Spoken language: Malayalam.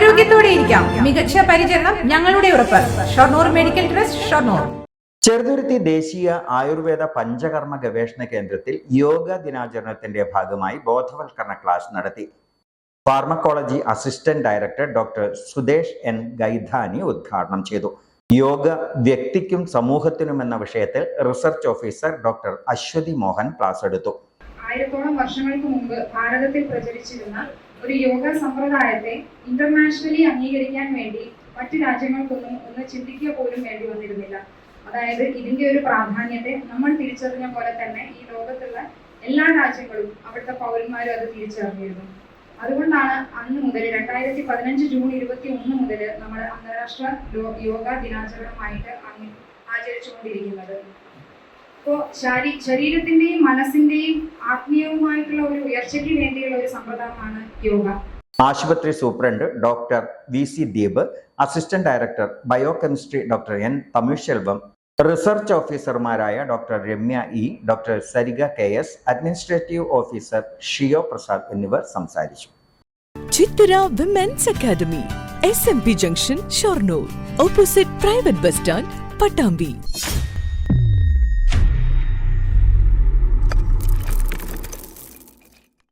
ആരോഗ്യത്തോടെ ഇരിക്കാം മികച്ച പരിചരണം ഞങ്ങളുടെ ഉറപ്പ്. Shoranur medical trust Shoranur. Cheruthuruthy ദേശീയ ആയുർവേദ പഞ്ചകർമ്മ ഗവേഷണ കേന്ദ്രത്തിൽ യോഗ ദിനാചരണത്തിന്റെ ഭാഗമായി ബോധവൽക്കരണ ക്ലാസ് നടത്തി. Pharmacology assistant director doctor Sudesh N Gaidhani ഉദ്ഘാടനം ചെയ്തു. യോഗ വ്യക്തിക്കും സമൂഹത്തിനും എന്ന വിഷയത്തിൽ research officer doctor Aswathy Mohan class എടുത്തു. ആയിരത്തോളം വർഷങ്ങൾക്ക് മുമ്പ് ഭാരതത്തിൽ പ്രചരിച്ചിരുന്ന ഒരു യോഗ സമ്പ്രദായത്തെ ഇന്റർനാഷണലി അംഗീകരിക്കാൻ വേണ്ടി മറ്റു രാജ്യങ്ങൾക്കൊന്നും ഒന്ന് ചിന്തിക്കുക പോലും വേണ്ടി വന്നിരുന്നില്ല. അതായത് ഇതിന്റെ ഒരു പ്രാധാന്യത്തെ നമ്മൾ തിരിച്ചറിഞ്ഞ പോലെ തന്നെ ഈ ലോകത്തുള്ള എല്ലാ രാജ്യങ്ങളും അവിടുത്തെ പൗരന്മാരും അത് തിരിച്ചറിഞ്ഞിരുന്നു. അതുകൊണ്ടാണ് അന്ന് മുതൽ രണ്ടായിരത്തി പതിനഞ്ച് ജൂൺ ഇരുപത്തി ഒന്ന് മുതൽ നമ്മൾ അന്താരാഷ്ട്ര യോഗ ദിനാചരണമായിട്ട് ആചരിച്ചുകൊണ്ടിരിക്കുന്നത്. ഇപ്പോൾ ശാരീ ശരീരത്തിന്റെയും മനസ്സിന്റെയും ആത്മീയവുമായിട്ടുള്ള ഒരു ഉയർച്ചയ്ക്ക് വേണ്ടിയുള്ള ഒരു സമ്പ്രദായമാണ് യോഗ. ആശുപത്രി superintendent doctor V C Deep assistant director biochemistry doctor N Tamilselvam research ഓഫീസർമാരായ doctor Ramya E doctor Sarika K S administrative officer Shiyo Prasad എന്നിവർ സംസാരിച്ചു. Chithara women's academy S M P junction Shoranur opposite private bus stand Pattambi